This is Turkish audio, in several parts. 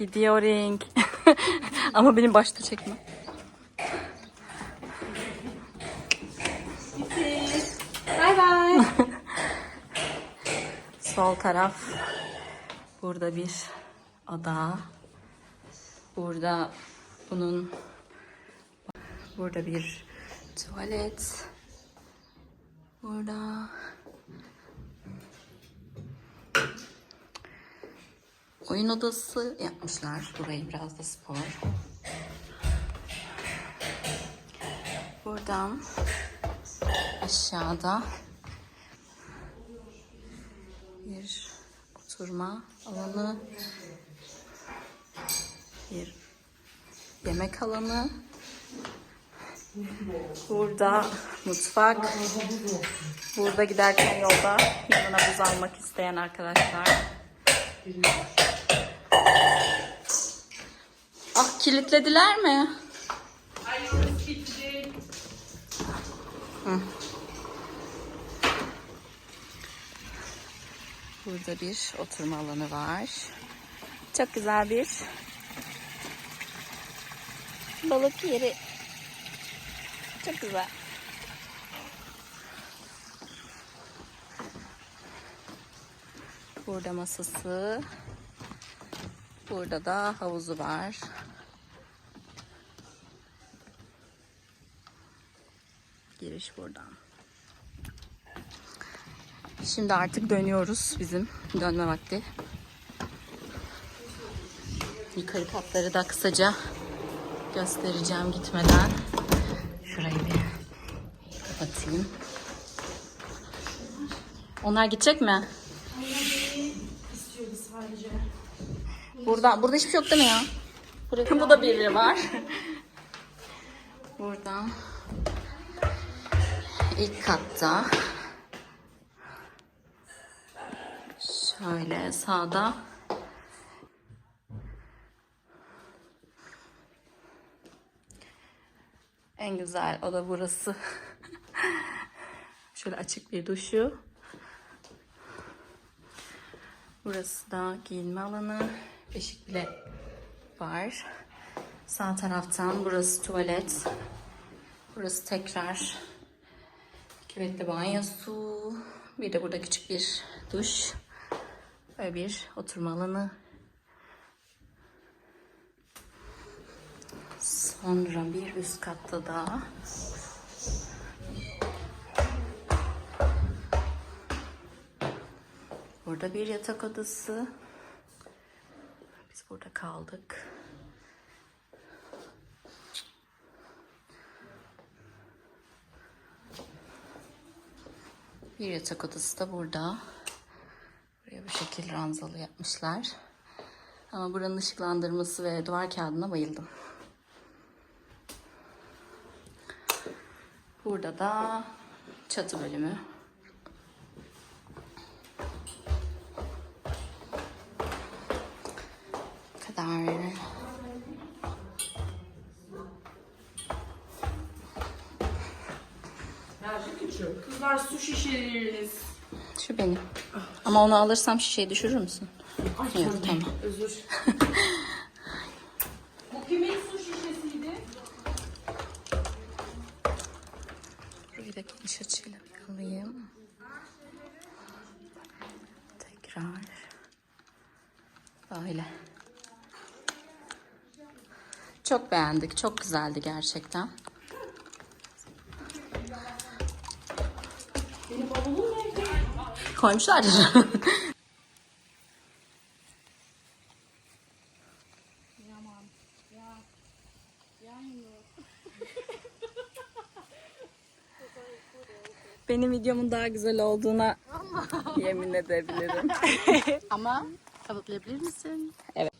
Gidiyorum. Ama benim başta çekme. Bay bay. Sol taraf. Burada bir ada. Burada bunun burada bir tuvalet. Burada oyun odası yapmışlar. Burayı biraz da spor. Buradan aşağıda bir oturma alanı, bir yemek alanı, burada mutfak, burada giderken yolda yanına buz almak isteyen arkadaşlar. Kilitlediler mi? Burada bir oturma alanı var. Çok güzel bir balık yeri. Çok güzel. Burada masası. Burada da havuzu var. Giriş buradan. Şimdi artık dönüyoruz bizim dönme vakti. Yukarı katları da kısaca göstereceğim gitmeden. Şurayı bir kapatayım. Onlar gidecek mi? İstiyordu sadece. Burada burada hiçbir şey yok değil mi ya? Burada, bu da biri var. Buradan ilk katta şöyle sağda en güzel oda burası. şöyle açık bir duşu. Burası da giyinme alanı. Beşik bile var. Sağ taraftan burası tuvalet. Burası tekrar küvetli banyosu. Bir de burada küçük bir duş. Böyle bir oturma alanı. Sonra bir üst katta da Burada bir yatak odası. Biz burada kaldık. Bir yatak odası da burada. Buraya bu şekil ranzalı yapmışlar. Ama buranın ışıklandırması ve duvar kağıdına bayıldım. Burada da çatı bölümü. Bu kadar. Küçük? Kızlar su şişeleriniz. Şu benim. Ama onu alırsam şişeyi düşürür müsün? Ay Yok, tamam. Özür. Bu kimin su şişesiydi? Burayı da geniş açıyla bir alayım. Tekrar. Böyle. Çok beğendik. Çok güzeldi gerçekten. Koymuşlar. Benim videomun daha güzel olduğuna yemin edebilirim. Ama kanıtlayabilir misin? Evet.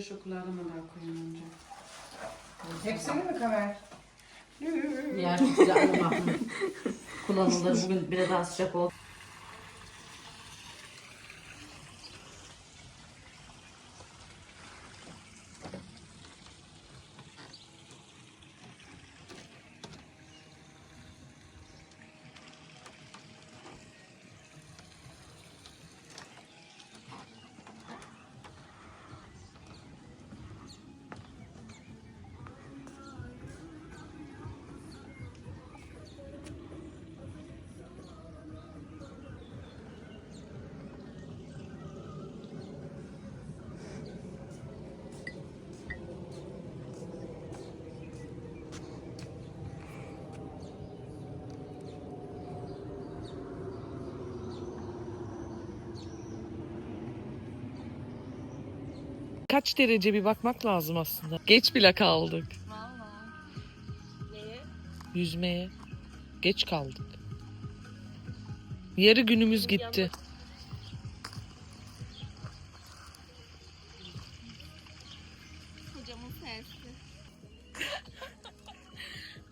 Kızım, buraya şokoladımı da koyayım önce. Hepsini mi kamer? Ya çok güzel kullanılır. Bugün biraz daha sıcak oldu. Kaç derece bir bakmak lazım aslında. Geç bile kaldık. Yüzmeye. Geç kaldık. Yarı günümüz gitti.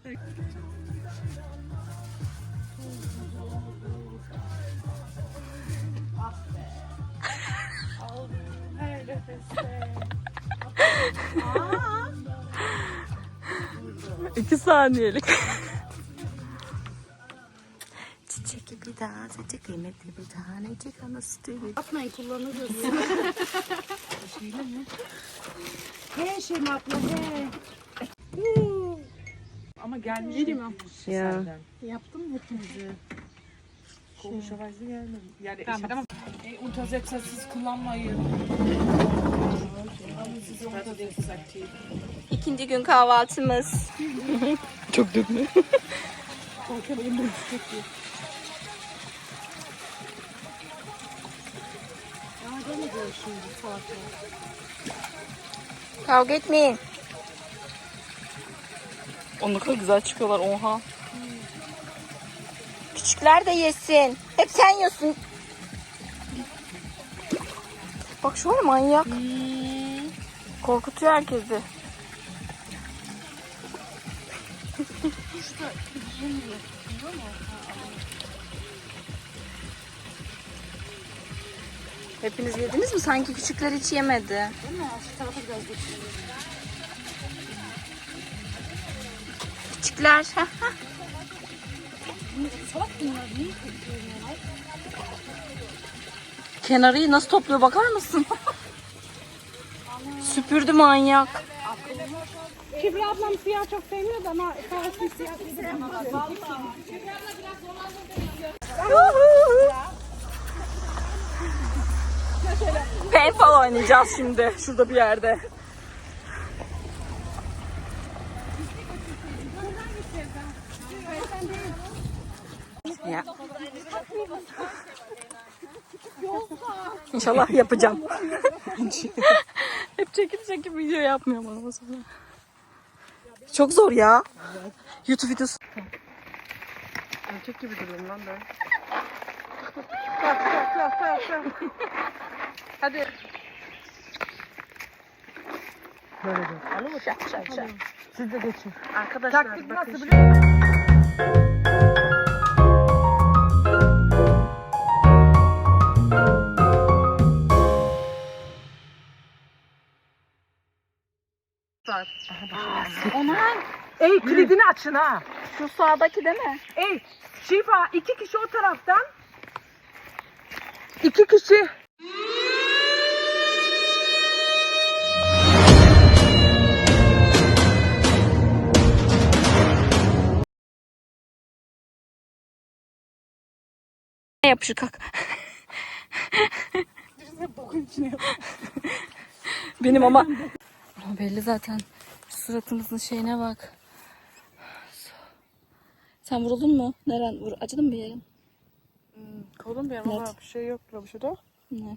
İki saniyelik. Çiçek bir tanecik kıymetli bir tanecik anası tüyü. Atmayın kullanırız. He şey mi abla he. Ama gelmiş. Ya. Yaptım hepinizi. Komischerweise gelmedi. Yani tamam, Ey, Untersetzer siz kullanmayın. Ama siz Untersetzer aktiv. İkinci gün kahvaltımız. Çok dökme. Kavga etmeyin. O ne kadar güzel çıkıyorlar oha. Küçükler de yesin. Hep sen yiyorsun. Bak şu ya, manyak. Korkutuyor herkesi. Hepiniz yediniz mi? Sanki küçükler hiç yemedi. Değil mi? Şu tarafa biraz geçelim. Küçükler. Salak bunlar. Niye? Kenarıyı nasıl topluyor bakar mısın? Süpürdü manyak. Kübra ablam siyah çok sevmiyordu ama kahvesi siyah sevmiyordu. Paintball oynayacağız şimdi şurada bir yerde. Ya. İnşallah yapacağım. Hep çekip çekip video yapmıyorum ama sonra. Çok zor ya. YouTube videosu. Erkek gibi duruyorum lan ben. Hadi. Böyle dur. Anladın mı? Şak şak şak. Siz de geçin. Arkadaşlar Taktik bakın nasıl şimdi. Var. Ey kilidini açın ha. Şu sağdaki değil mi? Ey Şifa iki kişi o taraftan. İki kişi. Yapışır kalk. Benim ama ama belli zaten. Suratımızın şeyine bak. Sen vuruldun mu? Neren? Vur. Acıdı mı bir yerin? Kolum benim ama bir şey yok bir şey de. Ne?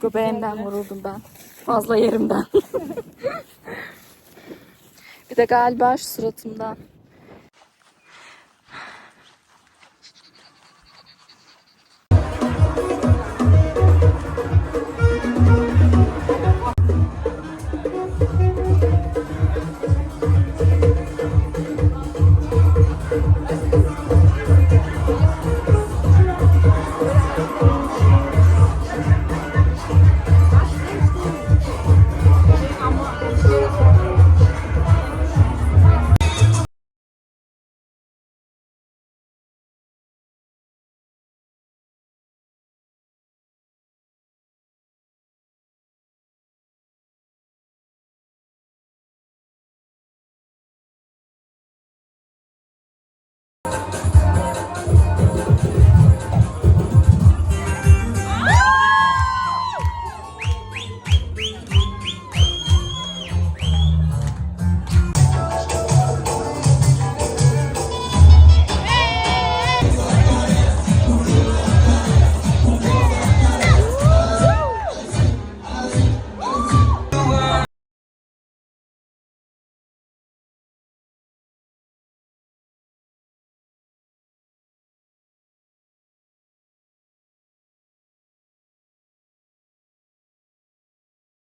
Göbeğinden vuruldum ben. Fazla yerimden. bir de galiba şu suratımdan.